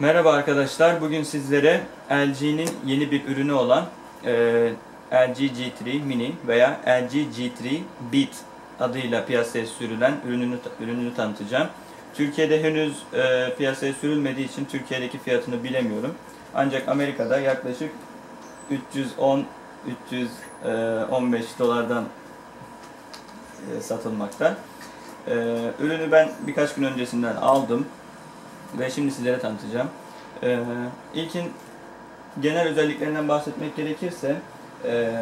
Merhaba arkadaşlar. Bugün sizlere LG'nin yeni bir ürünü olan e, LG G3 Mini veya LG G3 Beat adıyla piyasaya sürülen ürününü ürününü tanıtacağım. Türkiye'de henüz e, piyasaya sürülmediği için Türkiye'deki fiyatını bilemiyorum. Ancak Amerika'da yaklaşık 310 315 dolardan e, satılmakta. E, ürünü ben birkaç gün öncesinden aldım ve şimdi sizlere tanıtacağım. Ee, ilkin genel özelliklerinden bahsetmek gerekirse e,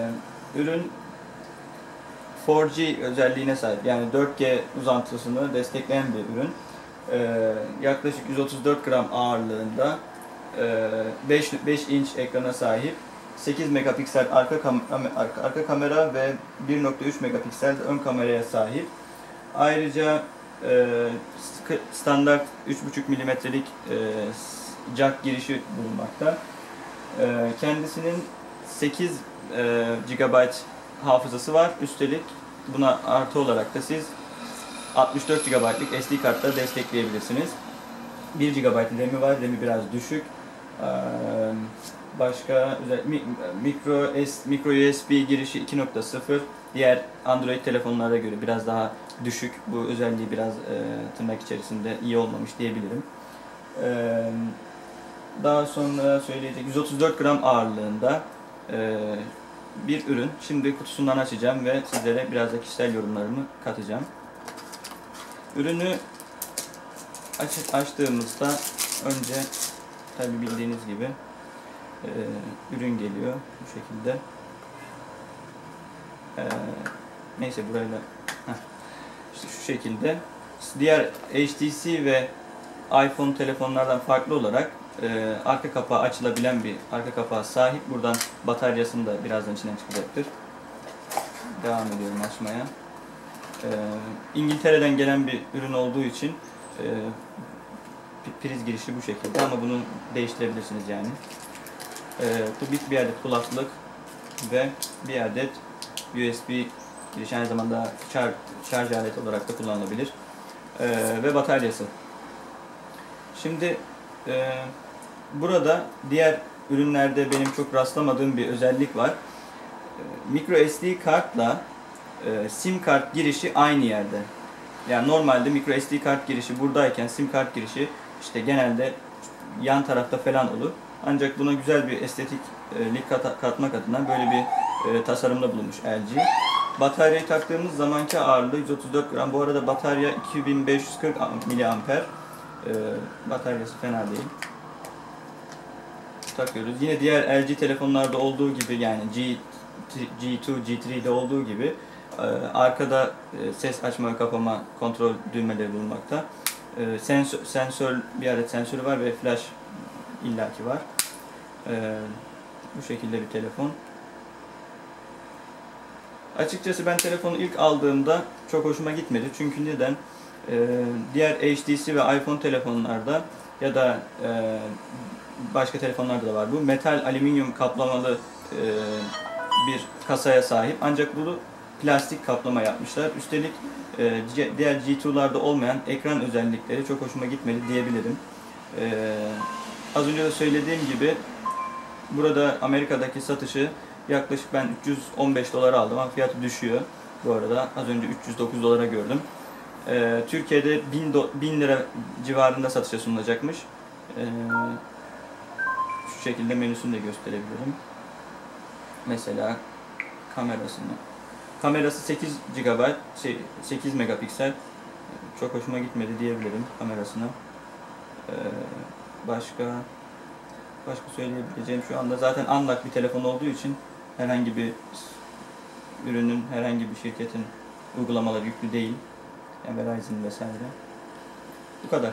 ürün 4G özelliğine sahip yani 4G uzantısını destekleyen bir ürün. Ee, yaklaşık 134 gram ağırlığında e, 5, 5 inç ekrana sahip 8 megapiksel arka, kam arka, arka kamera ve 1.3 megapiksel ön kameraya sahip. Ayrıca standart 3.5 milimetrelik e, jack girişi bulunmakta. E, kendisinin 8 e, GB hafızası var. Üstelik buna artı olarak da siz 64 GB'lık SD kartla destekleyebilirsiniz. 1 GB RAM'i var. RAM'i biraz düşük. Başka özel, micro, S, micro USB girişi 2.0 diğer Android telefonlara göre biraz daha düşük. Bu özelliği biraz e, tırnak içerisinde iyi olmamış diyebilirim. E, daha sonra söyleyecek 134 gram ağırlığında e, bir ürün. Şimdi kutusundan açacağım ve sizlere biraz da kişisel yorumlarımı katacağım. Ürünü aç, açtığımızda önce tabi bildiğiniz gibi e, ürün geliyor bu şekilde. E, neyse burayla işte şu şekilde. Diğer HTC ve iPhone telefonlardan farklı olarak e, arka kapağı açılabilen bir arka kapağı sahip. Buradan bataryasını da birazdan içinden çıkacaktır. Devam ediyorum açmaya. E, İngiltere'den gelen bir ürün olduğu için e, priz girişi bu şekilde ama bunu değiştirebilirsiniz yani. E, bu bir, bir adet kulaklık ve bir adet USB giriş aynı zamanda şarj, şarj aleti olarak da kullanılabilir. E, ve bataryası. Şimdi e, burada diğer ürünlerde benim çok rastlamadığım bir özellik var. E, micro SD kartla e, sim kart girişi aynı yerde. Yani normalde micro SD kart girişi buradayken sim kart girişi işte genelde yan tarafta falan olur. Ancak buna güzel bir estetiklik kat katmak adına böyle bir e, tasarımda bulunmuş LG. Bataryayı taktığımız zamanki ağırlığı 134 gram. Bu arada batarya 2540 miliamper. E, bataryası fena değil. Takıyoruz. Yine diğer LG telefonlarda olduğu gibi yani G, G2, G3'de olduğu gibi e, arkada e, ses açma kapama kontrol düğmeleri bulunmakta. E, sensör, sensör bir adet sensörü var ve flash illaki var. E, bu şekilde bir telefon. Açıkçası ben telefonu ilk aldığımda çok hoşuma gitmedi. Çünkü neden? Ee, diğer HTC ve iPhone telefonlarda ya da e, başka telefonlarda da var bu. Metal alüminyum kaplamalı e, bir kasaya sahip. Ancak bunu plastik kaplama yapmışlar. Üstelik e, diğer G2'larda olmayan ekran özellikleri çok hoşuma gitmedi diyebilirim. E, az önce de söylediğim gibi burada Amerika'daki satışı Yaklaşık ben 315 dolara aldım ama fiyatı düşüyor. Bu arada az önce 309 dolara gördüm. Ee, Türkiye'de 1000, do, 1000 lira civarında satışa sunulacakmış. Ee, şu şekilde menüsünü de gösterebilirim. Mesela kamerasını. Kamerası 8 GB, şey, 8 megapiksel. Çok hoşuma gitmedi diyebilirim kamerasına. Ee, başka başka söyleyebileceğim şu anda zaten unlock bir telefon olduğu için herhangi bir ürünün, herhangi bir şirketin uygulamaları yüklü değil. Yani Verizon vesaire. Bu kadar.